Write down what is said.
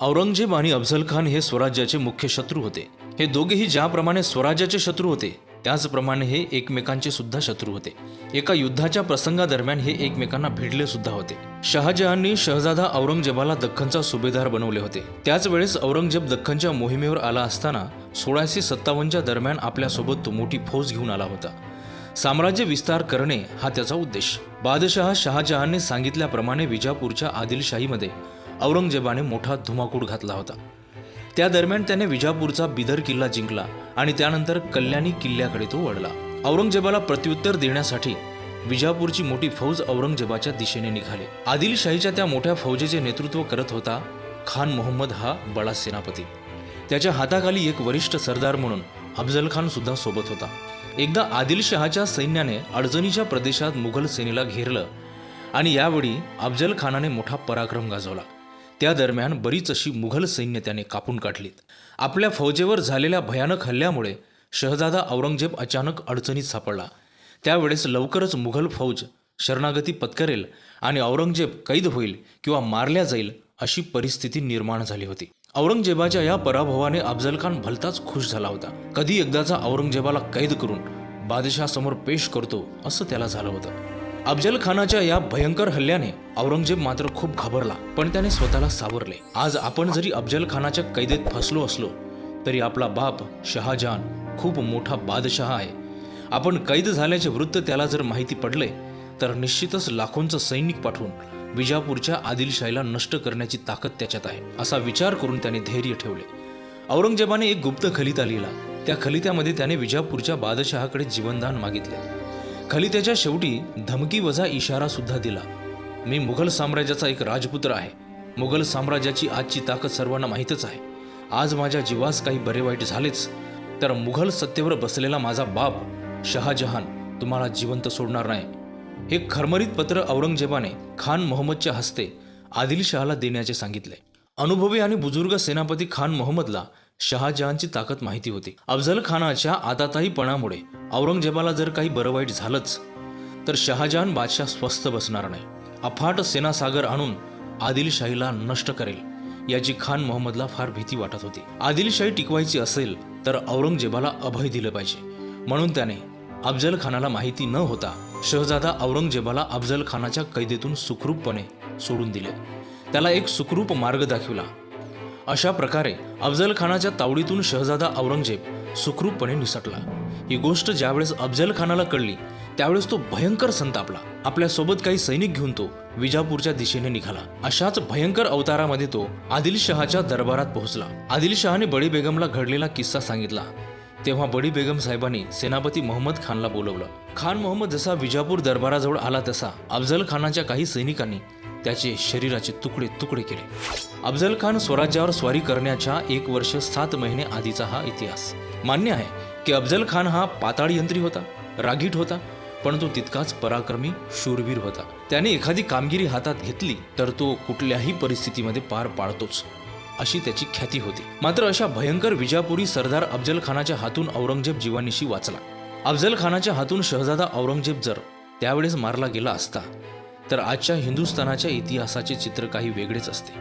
औरंगजेब आणि अफझल खान हे स्वराज्याचे मुख्य शत्रू होते. हे दोघेही ज्याप्रमाणे स्वराज्याचे शत्रू होते त्याचप्रमाणे हे एकमेकांचे सुद्धा शत्रू होते. एका युद्धाच्या प्रसंगादरम्यान हे एकमेकांना भिडले सुद्धा होते. शहाजहाननी शहजादा औरंगजेबाला दख्खनचा सुभेदार बनवले होते. त्याच वेळेस औरंगजेब दख्खनच्या मोहिमेवर आला असताना सोळाशे सत्तावन्नच्या दरम्यान आपल्यासोबत तो मोठी फौज घेऊन आला होता. साम्राज्य विस्तार करणे हा त्याचा उद्देश. बादशहा शहाजहानने सांगितल्याप्रमाणे विजापूरच्या आदिलशाहीमध्ये औरंगजेबाने मोठा धुमाकूळ घातला होता. त्या दरम्यान त्याने विजापूरचा बिदर किल्ला जिंकला आणि त्यानंतर कल्याणी किल्ल्याकडे तो वळला. औरंगजेबाला प्रत्युत्तर देण्यासाठी विजापूरची मोठी फौज औरंगजेबाच्या दिशेने निघाली. आदिलशाहीच्या त्या मोठ्या फौजेचे नेतृत्व करत होता खान मोहम्मद हा बडा सेनापती. त्याच्या हाताखाली एक वरिष्ठ सरदार म्हणून अफजल खान सुद्धा सोबत होता. एकदा आदिलशहाच्या सैन्याने अडचणीच्या प्रदेशात मुघल सेनेला घेरलं आणि यावेळी अफजल खानाने मोठा पराक्रम गाजवला. त्या दरम्यान बरीच अशी मुघल सैन्य त्याने कापून काढलीत. आपल्या फौजेवर झालेल्या भयानक हल्ल्यामुळे शहजादा औरंगजेब अचानक अडचणीत सापडला. त्यावेळेस लवकरच मुघल फौज शरणागती पत्करेल आणि औरंगजेब कैद होईल किंवा मारल्या जाईल अशी परिस्थिती निर्माण झाली होती. औरंगजेबाच्या या पराभवाने अफजल खान भलताच खुश झाला होता. कधी एकदाचा औरंगजेबाला कैद करून बादशाहसमोर पेश करतो असं त्याला झालं होतं. अफजल खानाच्या या भयंकर हल्ल्याने औरंगजेब मात्र खूप घाबरला पण त्याने स्वतःला सावरले. आज आपण जरी अफजल खानाच्या कैदेत फसलो असलो तरी आपला बाप शहाजहान खूप मोठा बादशहा आहे. आपण कैद झाल्याचे वृत्त त्याला जर माहिती पडले तर निश्चितच लाखोंचं सैनिक पाठवून विजापूरच्या आदिलशाहीला नष्ट करण्याची ताकद त्याच्यात आहे असा विचार करून त्याने धैर्य ठेवले. औरंगजेबाने एक गुप्त खलिता लिहिला. त्या खलित्यामध्ये त्याने विजापूरच्या बादशहाकडे जीवनदान मागितले. खलितेच्या शेवटी धमकी वजा इशारा सुद्धा दिला. मी मुघल साम्राज्याचा एक राजपुत्र आहे. मुघल साम्राज्याची आजची ताकद सर्वांना माहीतच आहे. आज माझ्या जीवास काही बरे वाईट झालेच. तर मुघल सत्तेवर बसलेला माझा बाप शहाजहान तुम्हाला जिवंत सोडणार नाही. हे खरमरीत पत्र औरंगजेबाने खान मोहम्मदच्या हस्ते आदिलशहाला देण्याचे सांगितले. अनुभवी आणि बुजुर्ग सेनापती खान मोहम्मदला शहाजहानची ताकद माहिती होती. अफजल खानाच्या आदाताहीपणामुळे औरंगजेबाला जर काही बरं वाईट झालंच तर शहाजहान बादशाह स्वस्थ बसणार नाही. अफाट सेनासागर आणून आदिलशाहीला नष्ट करेल याची खान मोहम्मदला फार भीती वाटत होती. आदिलशाही टिकवायची असेल तर औरंगजेबाला अभय दिलं पाहिजे. म्हणून त्याने अफजल खानाला माहिती न होता शहजादा औरंगजेबाला अफजल खानाच्या कैदेतून सुखरूपपणे सोडून दिले. त्याला एक सुखरूप मार्ग दाखविला. अशा प्रकारे अफजल खानाच्या तावडीतून शहजादा औरंगजेब सुखरूपपणे निसटला. ही गोष्ट ज्यावेळेस अफजल खानाला कळली त्यावेळेस तो भयंकर संतापला. आपल्यासोबत काही सैनिक घेऊन तो विजापूरच्या दिशेने निघाला. अशाच भयंकर अवतारामध्ये तो आदिलशहाच्या दरबारात पोहोचला. आदिलशहाने बडी बेगमला घडलेला किस्सा सांगितला. तेव्हा बडी बेगम साहेबांनी सेनापती मोहम्मद खानला बोलवलं. खान मोहम्मद जसा विजापूर दरबाराजवळ आला तसा अफजल खानाच्या काही सैनिकांनी त्याचे शरीराचे तुकडे तुकडे केले. अफजल खान स्वराज्यावर स्वारी करण्याच्या एक वर्ष सात महिने आधीचा हा इतिहास. मान्य आहे की अफजल खान हा पाताळ यंत्री होता रागीट होता पण तो तितकाच पराक्रमी शूरवीर होता. त्याने एखादी कामगिरी हातात घेतली तर तो कुठल्याही परिस्थितीमध्ये पार पाडतोच अशी त्याची ख्याती होती. मात्र अशा भयंकर विजापुरी सरदार अफजल खानाच्या हातून औरंगजेब जीवानीशी वाचला. अफजल खानाच्या हातून शहजादा औरंगजेब जर त्यावेळेस मारला गेला असता तर आजच्या हिंदुस्थानाच्या इतिहासाचे चित्र काही वेगळेच असते.